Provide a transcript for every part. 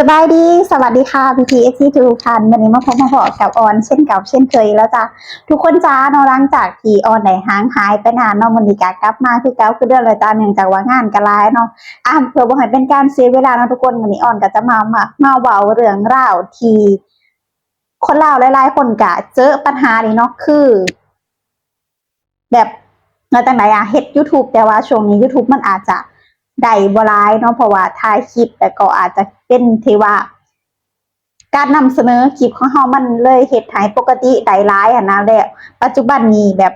สบายดี สวัสดีค่ะพีพีเอซีทุกท่านวันนี้มาพบมาพอกับออนเช่นเก่าเช่นเคยแล้วจ้ะทุกคนจ้าเนอะหลังจากที่ออนไหนห่างหายไปนานเนาะมันดีกากลับมาคือเก่าคือเดือนเลยจ้าเนื่องจากว่างานกระลายเนาะอะเพื่อบ่ให้เป็นการเสียเวลาเนาะทุกคนวันนี้ออนก็จะมามามาเว้าเรื่องราวที่คนลาหลายๆคนกะเจอปัญหานี้เนาะคือ แบบเราจังไหนอะเฮ็ด YouTube แต่ว่าช่วงนี้ YouTube มันอาจจะ ได้บ่หลายเนาะเพราะว่าถ่ายคลิปแต่ก็อาจจะเป็นที่ว่า การนำเสนอคลิปของเฮามันเลยเฮ็ดให้ปกติได้หลายอะนะแล้วปัจจุบันนี้แบบ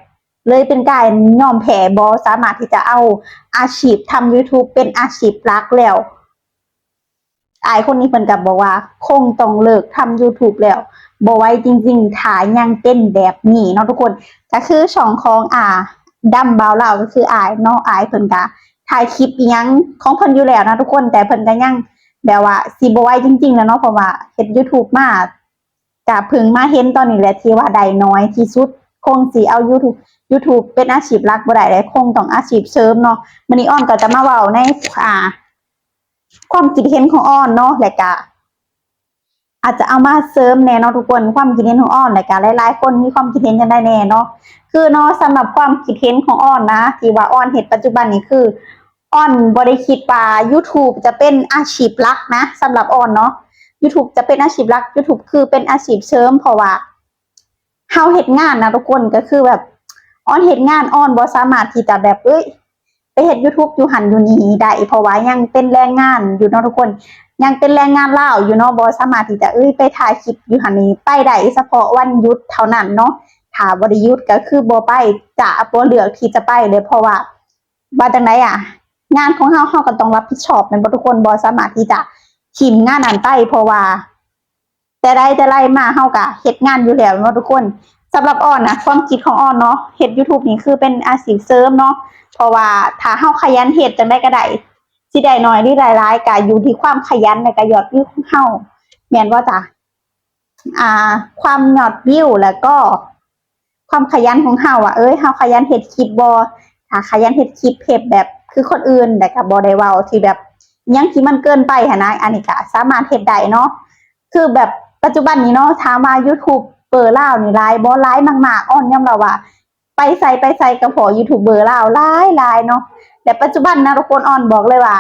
เลยเป็นการยอมแพ้บ่สามารถที่จะเอาอาชีพทำ YouTube เป็นอาชีพหลักแล้วอายคนนี้เพิ่นก็บบอกว่า คงต้องเลิกทำ YouTube แล้วบ่ไว้จริงๆถ้ายยังเป็นแบบนี้เนาะทุกคนก็คือช่องของอ่าดัมบาวเราก็คืออายเนาะอายเพิ่นก็ ถ่ายคลิปอิหยังของเพิ่นอยู่แล้วนะทุกคนแต่เพิ่นก็ยังแบบว่าสิบ่ไหวจริงๆ แล้วเนาะเพราะว่าเฮ็ด YouTube มาก็เพิ่งมาเห็นตอนนี้แหละที่ว่าได้น้อยที่สุด คงสิเอา YouTube YouTube เป็นอาชีพหลักบ่ได้เลยคงต้องอาชีพเสริมเนาะมื้อนี้อ้อนก็จะมาเว้าในอ่า ความคิดเห็นของอ้อนเนาะและก็อาจจะเอามาเสริมแน่เนาะทุกคนความคิดเห็นของอ้อนและก็หลายๆคนมีความคิดเห็นกันได้แน่เนาะคือเนาะสำหรับความคิดเห็นของอ้อนนะที่ว่าอ้อนเห็นปัจจุบันนี้คือ อ้อนบริคิดว่า YouTube จะเป็นอาชีพหลักนะสำหรับอ้อนเนาะ YouTube จะเป็นอาชีพหลัก YouTube คือเป็นอาชีพเสริมเพราะว่าเฮาเฮ็ดงานนะทุกคนก็คือแบบอ้อนเฮ็ดงานอ้อนบ่สามารถที่จะแบบเอ้ยไปเฮ็ด YouTube อยู่หันอยู่นี่ได้เพราะว่ายังเป็นแรงงานอยู่เนาะทุกคน ยังเป็นแรงงานล่าวอยู่เนาะบ่สามารถที่จะเอ้ยไปถ่ายคลิปอยู่หันนี้ไปได้เฉพาะวันหยุดเท่านั้นเนาะถ้าบริยุทธก็คือบ่ไปจะบ่เลือกที่จะไปเลยเพราะว่าว่าจังไดอะ งานของเฮาเฮาก็ต้องรับผิดชอบแม่นบ่ทุกคนบ่สามารถที่จะทิมงานนั้นไปเพราะว่า แต่ใดแต่ไรมาเฮาก็เฮ็ดงานอยู่แล้วแม่นบ่ทุกคนสำหรับอ้อนนะความคิดของอ้อนเนาะเฮ็ด YouTube นี่คือเป็นอาชีพเสริมเนาะเพราะว่าถ้าเฮาขยันเฮ็ดจังได๋ก็ได้สิได้น้อยหรือหลายๆก็อยู่ที่ความขยันและก็ยอดวิวของเฮาแม่นบ่จ๊ะอ่า ความยอดวิวแล้วก็ ความขยันของเฮาอะเอ้ยเฮาขยันเฮ็ดคลิปบ่ถ้าขยันเฮ็ดคลิปเฮ็ดแบบ คือคนอื่นแต่ก็บ่ได้เว้าที่แบบยังที่มันเกินไปหั่นะอันนี้ก็สามารถเฮ็ดได้เนาะคือแบบปัจจุบันนี้เนาะถามว่า YouTube เบอร์ล่าวนี่หลายบ่หลายมากๆอ้อนยอมรับว่า ไปใส่ไปใส่กับพอยูทูบเบอร์ล่าวหลายหลายเนาะแต่ปัจจุบันนะทุกคนอ้อนบอกเลยว่า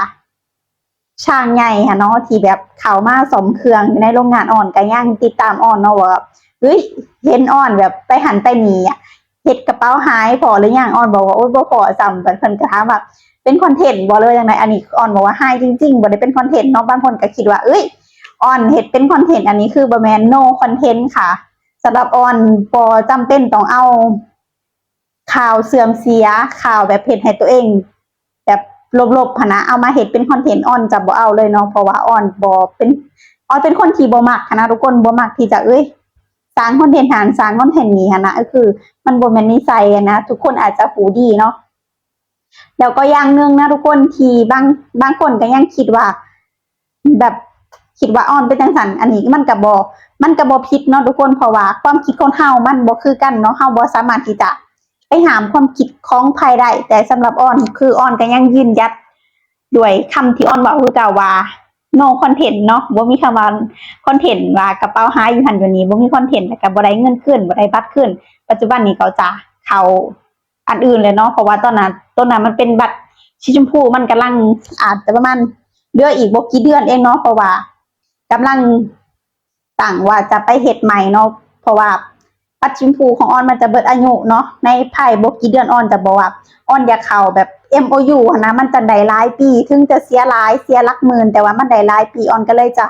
ช่างใหญ่ค่ะเนาะที่แบบเข้ามาสมเครื่องอยู่ในโรงงานอ่อนก็ยังติดตามอ่อนเนาะว่าเฮ้ยเห็นอ่อนแบบไปหันไปหนีอะ เฮ็ดกระเป๋าหายพอหรือยังอ่อนบอกว่าโอ๊ยบ่พอซ้ำเพิ่นเพิ่นก็ถามว่าเป็นคอนเทนต์บ่เลยจังไดอันนี้อ่อนบอกว่าหายจริงๆบ่ได้เป็นคอนเทนต์เนาะบางคนก็คิดว่าเอ้ยอ่อนเฮ็ดเป็นคอนเทนต์อันนี้คือบ่แมน no คอนเทนต์ค่ะสำหรับอ่อนบ่จำเป็นต้องเอาข่าวเสื่อมเสียข่าวแบบเฮ็ดให้ตัวเอง แบบลบๆพนะเอามาเฮ็ดเป็นคอนเทนต์อ่อนจะบ่เอาเลยเนาะเพราะว่าอ่อนบ่เป็นอ่อนเป็นคนที่บ่มักนนะทุกคนบ่มักที่จะเอ้ย สร้างคอนเทนต์หารสร้างคอนเทนต์นี้ฮะนะก็คือ มันบนแมนนิสัยนะทุกคนอาจจะหูดีเนาะแล้วก็อย่างหนึ่งนะทุกคนทีบางบางคนก็ยังคิดว่า แบบคิดว่าอ่อนเป็นจังสันอันนี้มันกับบอมันกับบอผิดเนาะทุกคนเพราะว่าความคิดของเฮามันบ่คือกันเนาะเฮาบ่สามารถที่จะไปหามความคิดของภายได้แต่สำหรับอ่อนคืออ่อนก็ยังยืนยัดด้วยคำที่อ่อนว่าคือเก่าว่า no content เนาะบ่มีคำว่าคอนเทนต์ว่ากระเป๋าหายอยู่หันอยู่นี้บ่มีคอนเทนต์แล้วก็บ่ได้เงินขึ้นบ่ได้บัตรขึ้น ปัจจุบันนี้เขาจะเขาอันอื่นเลยเนาะเพราะว่าตอนนั้นตอนนั้นมันเป็นบัตรสีชมพูมันกำลังอาจจะประมาณเหลืออีกบ่กี่เดือนเองเนาะเพราะว่ากำลังตั้งว่าจะไปเฮ็ดใหม่เนาะเพราะว่าบัตรสีชมพูของออนมันจะเบิดอายุเนาะในภายบ่กี่เดือนออนจะบอกว่าออนอยากเข้าแบบ MOU หั้นนะมันจะได้หลายปีถึงจะเสียหลายเสียหลักหมื่น แต่ว่ามันได้หลายปีออนก็เลยจะ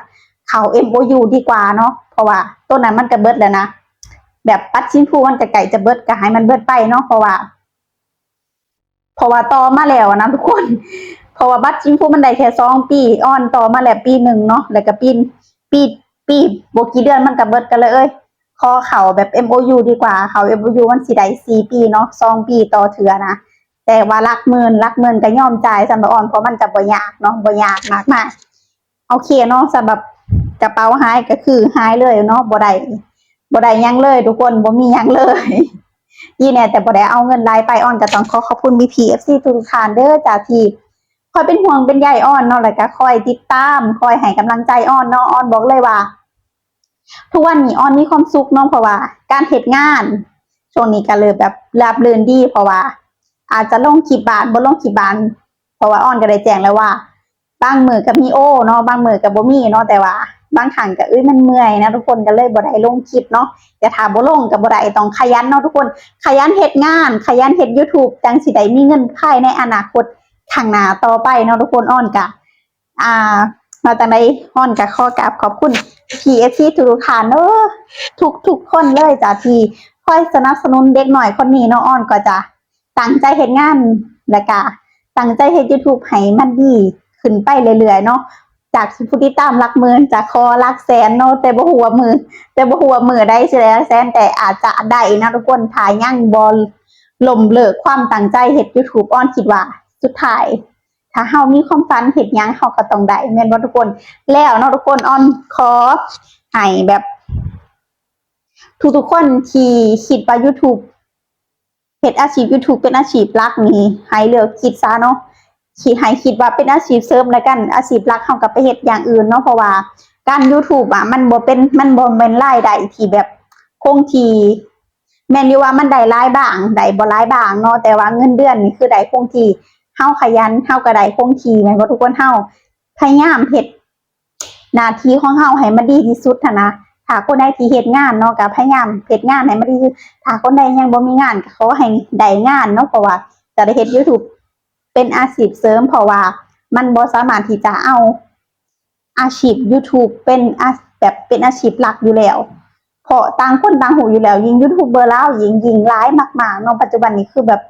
เขา MOU ดีกว่าเนาะเพราะว่าต้นนั้นมันก็เบิดแล้วนะแบบปัดชิ้นพูมันก็ไก่จะเบิดก็ให้มันเบิดไปเนาะเพราะว่า เพราะว่าต่อมาแล้วนะทุกคน เพราะว่าบัตรชิ้นพูมันได้แค่สองปีออนต่อมาแล้วปีหนึ่งเนาะแล้วก็ปีปีปีบกี่เดือนมันก็เบิดกันเลยเอ้ยขอเข่าแบบ MOU ดีกว่าเขา MOU มันสิได้สี่ปีเนาะสองปีต่อเถือนะ แต่ว่ารักหมื่นรักหมื่นก็ยอมจ่ายสำหรับออนเพราะมันจะบ่ยากเนาะบ่ยากมากมากโอเคเนาะสำหรับกระเป๋าหายก็คือหายเลยเนาะบ่ได้บ่ได้ยังเลย ทุกคนบ่มียังเลยยี่เนี่ยแต่บ่ได้เอาเงินรายไปออนก็ต้องขอขอบคุณ BPFC ทุกทานเด้อจากที่คอยเป็นห่วงเป็นใยอ้อนเนาะแล้วก็คอยติดตามคอยให้กำลังใจอ้อนเนาะอ้อนบอกเลยว่า ทุกวันนี้อ้อนมีความสุขเนาะเพราะว่า การเหตุงานช่วงนี้ก็เลยแบบราบรื่นดีเพราะว่า อาจจะลงขีบบานบ่ลงขีบบานเพราะว่าอ้อนก็ได้แจ้งแล้วว่า บางมือกับมีโอเนาะบางมือกับบ่มีเนาะแต่ว่า บางครั้งก็เอ้ยมันเมื่อยนะทุกคนก็เลยบ่ได้ลงคลิปเนาะแต่ถ้าบ่ลงก็บ่ได้ต้องขยันเนาะทุกคน ขยันเฮ็ดงาน ขยันเฮ็ด YouTube จังสิได้มีเงินภายในอนาคตข้างหน้าต่อไปเนาะทุกคนอ้อนกะอ่ามาจากใดอ้อนกะขอกราบขอบคุณ PFC ทุกท่านเด้อทุกทุกคนเลยจ้ะที่คอยสนับสนุนเด็กหน่อยคนนี้เนาะอ้อนก็จะ ตั้งใจเฮ็ดงานและก็ตั้งใจเฮ็ด YouTube ให้มันดี ขึ้นไปเรื่อยๆเนาะจากผู้ติดตามหลักมื่นจากคอหลักแสนเนาะแต่บ่ฮู้ว่ามือ แต่บ่ฮู้ว่ามือได้สิได้หลักแสนแต่อาจจะได้นะทุกคนถ้ายังบ่ล้มเลิกความตั้งใจเฮ็ด YouTube อ้อนคิดว่า สุดท้าย ถ้าเฮามีความฝันเฮ็ดยังเฮาก็ต้องได้แม่นบ่ทุกคน แล้วเนาะทุกคนอ้อนขอให้แบบ ทุกๆคนที่คิดว่า YouTube เฮ็ดอาชีพ YouTube เป็นอาชีพหลักนี่ให้เลือกคิดซะเนาะคิดให้คิดว่าเป็นอาชีพเสริมแล้วกัน อาชีพหลักเฮาก็ไปเฮ็ดอย่างอื่นเนาะเพราะว่าการ YouTube อะมันบ่เป็นมันบ่แม่นรายได้ที่แบบคงทีแม่นอยู่ว่ามันได้รายบ้างได้บ่รายบ้างเนาะแต่ว่าเงินเดือนนี่คือได้คงทีเฮาขยันเฮาก็ได้คงทีแม่นบ่ทุกคนเฮาพยายามเฮ็ดหน้าที่ของเฮาให้มันดีที่สุดนะ ถ้าคนใดที่เฮ็ดงานเนาะก็พยายามเฮ็ดงานให้มันดีที่สุดถ้าคนใดยังบ่มีงานก็ขอให้ได้งานเนาะเพราะว่าจะได้เฮ็ด YouTube เป็นอาชีพเสริม เพราะว่ามันบ่สามารถที่จะเอาอาชีพ YouTube เป็นอาแบบเป็นอาชีพหลักอยู่แล้วเพราะต่างคนต่างหูอยู่แล้ว ยิงยูทูบเบอร์ลาวยิงยิงร้ายมากๆเนาะปัจจุบันนี้คือแบบ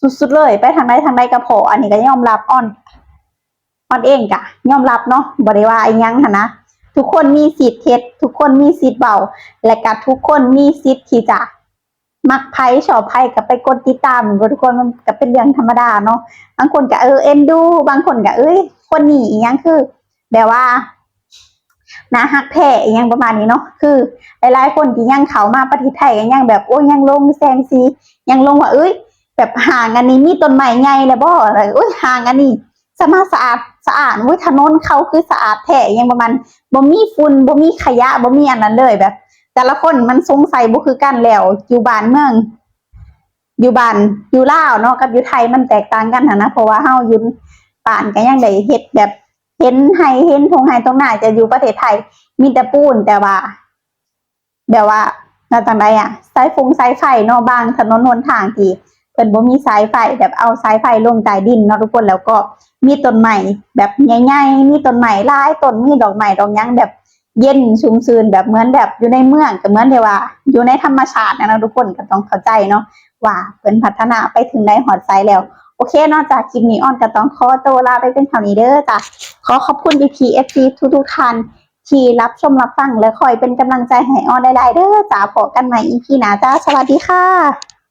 สุดๆเลย ไปทางใดทางใดก็พออันนี้ก็ยอมรับอ่อนอ่อนเองกะยอมรับเนาะบ่ได้ว่าอีหยังหันนะ ทุกคนมีสิทธิ์เท็จทุกคนมีสิทธิ์เบา และก็ทุกคนมีสิทธิ์ที่จะมักไพ่ชอบไพ่ก็ไปกดติดตามบ่ทุกคนมันก็เป็นเรื่องธรรมดาเนาะบางคนก็เออเอ็นดู บางคนก็เอ้ย คนนี้อีหยังคือแบบว่านาฮักแท้อีหยังประมาณนี้เนาะคือหลายๆคนที่ยังเข้ามาประเทศไทยก็ยังแบบโอ้ยยังลงแซงซียังลงว่าเอ้ย แบบห่างอันนี้มีต้นไม้ใหญ่แล้วบ่อะไรอุ้ยห่างอันนี้สมาสะอาด สะอาดอุ้ยถนนเขาคือสะอาดแท้อยังประมาณบ่มีฝุ่นบ่มีขยะบ่มีอันนั้นเลยแบบ แต่ละคนมันสงสัยบ่คือกันแล้ว อยู่บ้านเมือง อยู่บ้านอยู่ลาวเนาะกับอยู่ไทยมันแตกต่างกันนะเพราะว่าเฮาอยู่ป่านก็ยังได้เฮ็ดแบบเห็นไห้เห็นทงไห้ตรงหน้าจะอยู่ประเทศไทยมีแต่ปูนแต่ว่าแบบว่าน่าจังไดอะสายฟงสายไฟเนาะบางถนนหนทางที่ เพิ่นบ่มีสายไฟแบบเอาสายไฟลงใต้ดินเนาะทุกคนแล้วก็มีต้นไม้แบบใหญ่ๆมีต้นไม้หลายต้นมีดอกไม้ดอกหยังแบบเย็นชุ่มชื่นแบบเหมือนแบบอยู่ในเมืองก็เหมือนที่ว่า อยู่ในธรรมชาตินะนะทุกคนก็ต้องเข้าใจเนาะว่าเพิ่นพัฒนาไปถึงในหอดไซแล้วโอเคนอกจากคลิปนี้ออนก็ต้องขอตัวลาไปเป็นเท่านี้เด้อจ้ะขอขอบคุณ BPFC ทุกๆท่านที่รับชมรับฟังและคอยเป็นกำลังใจให้ออนได้ๆเด้อจ้าพบกันใหม่ EP หน้าจ้าสวัสดีค่ะ